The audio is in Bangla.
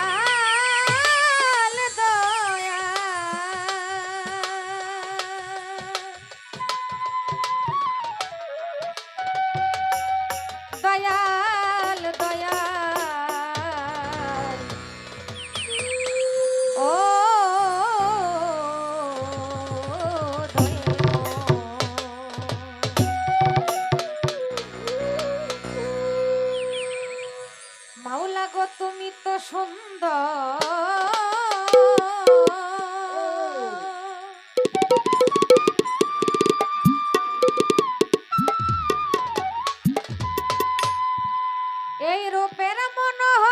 দয়াল দয়া দয়াল দয়া গো তুমি তো সুন্দর। এই রূপের মনোহর